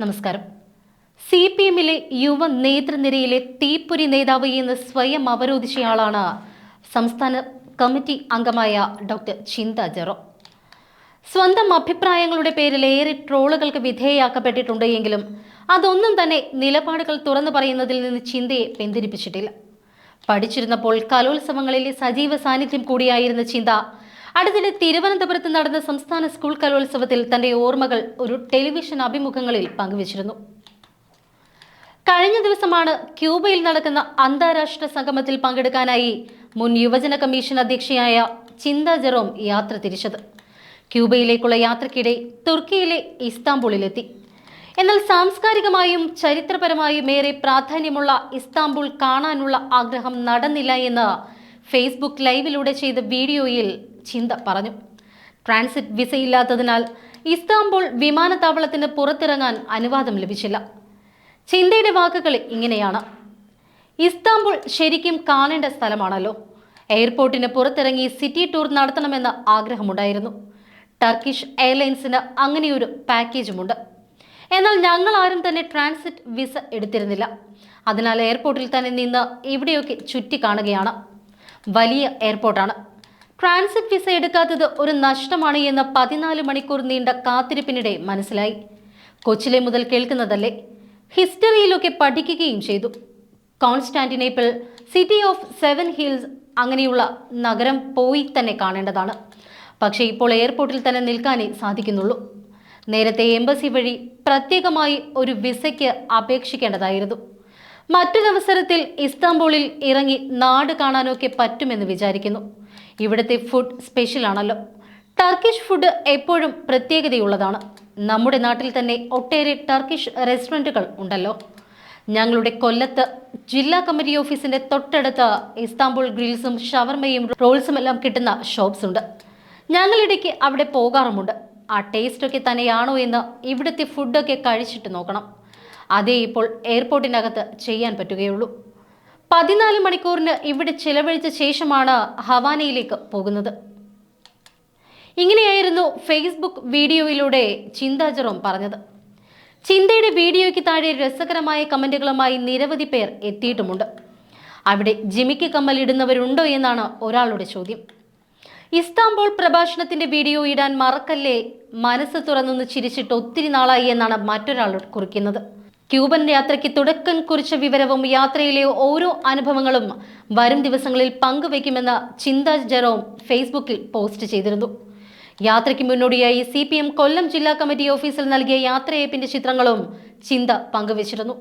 നമസ്കാരം. C P എമ്മിലെ യുവ നേതൃനിരയിലെ തീപ്പൊരി നേതാവ് എന്ന് സ്വയം അവരോധിച്ചയാളാണ് സംസ്ഥാന കമ്മിറ്റി അംഗമായ ഡോക്ടർ ചിന്ത ജെറോ. സ്വന്തം അഭിപ്രായങ്ങളുടെ പേരിൽ ഏറെ ട്രോളുകൾക്ക് വിധേയയാക്കപ്പെട്ടിട്ടുണ്ട് എങ്കിലും അതൊന്നും തന്നെ നിലപാടുകൾ തുറന്നു പറയുന്നതിൽ നിന്ന് ചിന്തയെ പിന്തിരിപ്പിച്ചിട്ടില്ല. പഠിച്ചിരുന്നപ്പോൾ കലോത്സവങ്ങളിലെ സജീവ സാന്നിധ്യം കൂടിയായിരുന്ന ചിന്ത അടുത്തിടെ തിരുവനന്തപുരത്ത് നടന്ന സംസ്ഥാന സ്കൂൾ കലോത്സവത്തിൽ തന്റെ ഓർമ്മകൾ ഒരു ടെലിവിഷൻ അഭിമുഖങ്ങളിൽ പങ്കുവച്ചിരുന്നു. കഴിഞ്ഞ ദിവസമാണ് ക്യൂബയിൽ നടക്കുന്ന അന്താരാഷ്ട്ര സംഗമത്തിൽ പങ്കെടുക്കാനായി മുൻ യുവജന കമ്മീഷൻ അധ്യക്ഷയായ ചിന്ത ജെറോം യാത്ര തിരിച്ചത്. ക്യൂബയിലേക്കുള്ള യാത്രക്കിടെ തുർക്കിയിലെ ഇസ്താംബൂളിലെത്തി. എന്നാൽ സാംസ്കാരികമായും ചരിത്രപരമായും ഏറെ പ്രാധാന്യമുള്ള ഇസ്താംബൂൾ കാണാനുള്ള ആഗ്രഹം നടന്നില്ല എന്ന് ഫേസ്ബുക്ക് ലൈവിലൂടെ ചെയ്ത വീഡിയോയിൽ ചിന്ത പറഞ്ഞു. ട്രാൻസിറ്റ് വിസയില്ലാത്തതിനാൽ ഇസ്താംബുൾ വിമാനത്താവളത്തിന് പുറത്തിറങ്ങാൻ അനുവാദം ലഭിച്ചില്ല. ചിന്തയുടെ വാക്കുകൾ ഇങ്ങനെയാണ്. ഇസ്താംബുൾ ശരിക്കും കാണേണ്ട സ്ഥലമാണല്ലോ. എയർപോർട്ടിന് പുറത്തിറങ്ങി സിറ്റി ടൂർ നടത്തണമെന്ന ആഗ്രഹമുണ്ടായിരുന്നു. ടർക്കിഷ് എയർലൈൻസിന് അങ്ങനെയൊരു പാക്കേജുമുണ്ട്. എന്നാൽ ഞങ്ങൾ ആരും തന്നെ ട്രാൻസിറ്റ് വിസ എടുത്തിരുന്നില്ല. അതിനാൽ എയർപോർട്ടിൽ തന്നെ നിന്ന് ഇവിടെയൊക്കെ ചുറ്റി കാണുകയാണ് വലിയ എയർപോർട്ടാണ്. ട്രാൻസിറ്റ് വിസ എടുക്കാത്തത് ഒരു നഷ്ടമാണ് എന്ന് പതിനാല് മണിക്കൂർ നീണ്ട കാത്തിരിപ്പിനിടെ മനസ്സിലായി. കൊച്ചിലെ മുതൽ കേൾക്കുന്നതല്ലേ? ഹിസ്റ്ററിയിലൊക്കെ പഠിക്കുകയും ചെയ്തു. Constantinople city of seven hills അങ്ങനെയുള്ള നഗരം പോയി തന്നെ കാണേണ്ടതാണ്. പക്ഷേ ഇപ്പോൾ എയർപോർട്ടിൽ തന്നെ നിൽക്കാനേ സാധിക്കുന്നുള്ളൂ. നേരത്തെ എംബസി വഴി പ്രത്യേകമായി ഒരു വിസയ്ക്ക് അപേക്ഷിക്കേണ്ടതായിരുന്നു. മറ്റൊരവസരത്തിൽ ഇസ്താംബൂളിൽ ഇറങ്ങി നാട് കാണാനൊക്കെ പറ്റുമെന്ന് വിചാരിക്കുന്നു. ഇവിടുത്തെ ഫുഡ് സ്പെഷ്യലാണല്ലോ ടർക്കിഷ് ഫുഡ് എപ്പോഴും പ്രത്യേകതയുള്ളതാണ്. നമ്മുടെ നാട്ടിൽ തന്നെ ഒട്ടേറെ ടർക്കിഷ് റെസ്റ്റോറന്റുകൾ ഉണ്ടല്ലോ. ഞങ്ങളുടെ കൊല്ലത്ത് ജില്ലാ കമ്മിറ്റി ഓഫീസിന്റെ തൊട്ടടുത്ത് ഇസ്താംബുൾ ഗ്രിൽസും ഷവർമയും റോൾസും എല്ലാം കിട്ടുന്ന ഷോപ്സ് ഉണ്ട്. ഞങ്ങളിടയ്ക്ക് അവിടെ പോകാറുമുണ്ട്. ആ ടേസ്റ്റൊക്കെ തന്നെയാണോ എന്ന് ഇവിടുത്തെ ഫുഡൊക്കെ കഴിച്ചിട്ട് നോക്കണം. അതേ ഇപ്പോൾ എയർപോർട്ടിനകത്ത് ചെയ്യാൻ പറ്റുകയുള്ളൂ. പതിനാല് മണിക്കൂറിന് ഇവിടെ ചിലവഴിച്ച ശേഷമാണ് ഹവാനയിലേക്ക് പോകുന്നത്. ഇങ്ങനെയായിരുന്നു ഫേസ്ബുക്ക് വീഡിയോയിലൂടെ ചിന്താ ജെറോം പറഞ്ഞത്. ചിന്തയുടെ വീഡിയോയ്ക്ക് താഴെ രസകരമായ കമന്റുകളുമായി നിരവധി പേർ എത്തിയിട്ടുമുണ്ട്. അവിടെ ജിമിക്ക് കമ്മൽ ഇടുന്നവരുണ്ടോ എന്നാണ് ഒരാളുടെ ചോദ്യം. ഇസ്താംബുൾ പ്രഭാഷണത്തിന്റെ വീഡിയോ ഇടാൻ മറക്കല്ലേ? മനസ്സ് തുറന്നൊന്ന് ചിരിച്ചിട്ട് ഒത്തിരി നാളായി എന്നാണ് മറ്റൊരാൾ കുറിക്കുന്നത്. ക്യൂബൻ യാത്രയ്ക്ക് തുടക്കം കുറിച്ച വിവരവും യാത്രയിലെ ഓരോ അനുഭവങ്ങളും വരും ദിവസങ്ങളിൽ പങ്കുവയ്ക്കുമെന്ന് ചിന്ത ജെറോം ഫേസ്ബുക്കിൽ പോസ്റ്റ് ചെയ്തിരുന്നു. യാത്രയ്ക്ക് മുന്നോടിയായി സി കൊല്ലം ജില്ലാ കമ്മിറ്റി ഓഫീസിൽ നൽകിയ യാത്രയേപ്പിന്റെ ചിത്രങ്ങളും ചിന്ത പങ്കുവച്ചിരുന്നു.